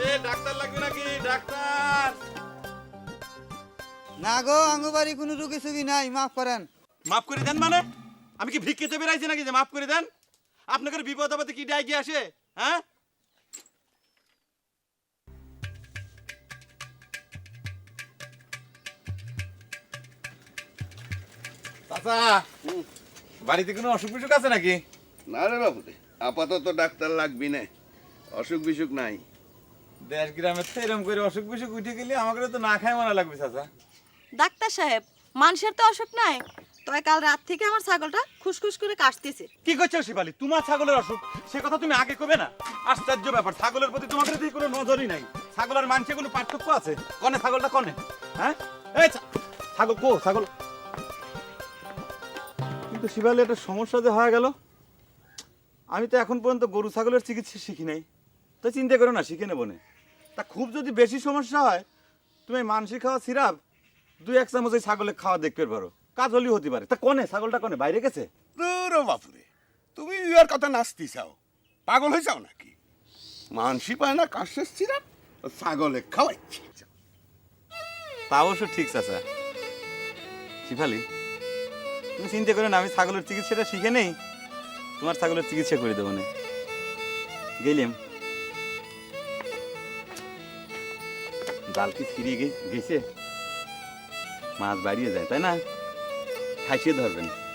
এ doctor লাগবে নাকি? Doctor! না গো আঙ্গুবাড়ি কোনো রুগী সুগি নাই মাফ করেন। মাফ করে দেন মানে? আমি কি ভিক্ষেতে বেড়াইছি নাকি যে মাফ করে দেন? আপনাদের বিপদ আপদে কি ডাই গিয়ে আসে হ্যাঁ? চাচা বাড়িতে কোনো অসুখ বিসুখ আছে নাকি? না রে বাবু আপাতত ডাক্তার লাগবি না। অসুখ বিসুখ নাই। দেশ গ্রামের তো এরকম করে অসুখ বিসুখ উঠে গেলে আমাকে তো না খায় মানা লাগবে চাচা। ডাক্তার সাহেব মানুষের তো অসুখ নাই। তবে কাল রাত থেকে আমার ছাগলটা খুসখুস করে কাশতেছে। কি করছ শিবালি? তোমার ছাগলের অসুখ? সে কথা তুমি আগে কবে না? আশ্চর্য ব্যাপার ছাগলের প্রতি তোমাদের কোনো নজরই নাই। ছাগল আর মানুষের কোনো পার্থক্য আছে? কনে ছাগলটা কনে? হ্যাঁ? এই ছাগল কো ছাগল। কিন্তু শিবালি একটা সমস্যা যে হয়ে গেল। আমি তো এখন পর্যন্ত গরু ছাগলের চিকিৎসা শিখি নাই। তো চিন্তা করো না শিখে নেব না। তা খুব যদি বেশি সমস্যা হয় তুমি মানসি খাওয়া সিরাপ দুই এক চামচ এই ছাগলের খাওয়া দেখতে পারো কাজ হলেই হতে পারে। তা কনে? ছাগলটা কনে? বাইরে গেছে? রে বাপু তুমি ইয়ার কথা নাচতে চাও। পাগল হয়ে যাও নাকি? মানসি পায় না কাশের সিরাপ ছাগলে খাওয়াইছি তা অবশ্য ঠিক চাচা। শিফালি তুমি চিন্তা করো না আমি ছাগলের চিকিৎসাটা শিখে নেই তোমার ছাগলের চিকিৎসা করে দেবো না। গেলাম। জাল কি ছিঁড়িয়ে গে- গেছে। মাছ বাড়িয়ে যায় তাই না? খাইছে ধরবেন।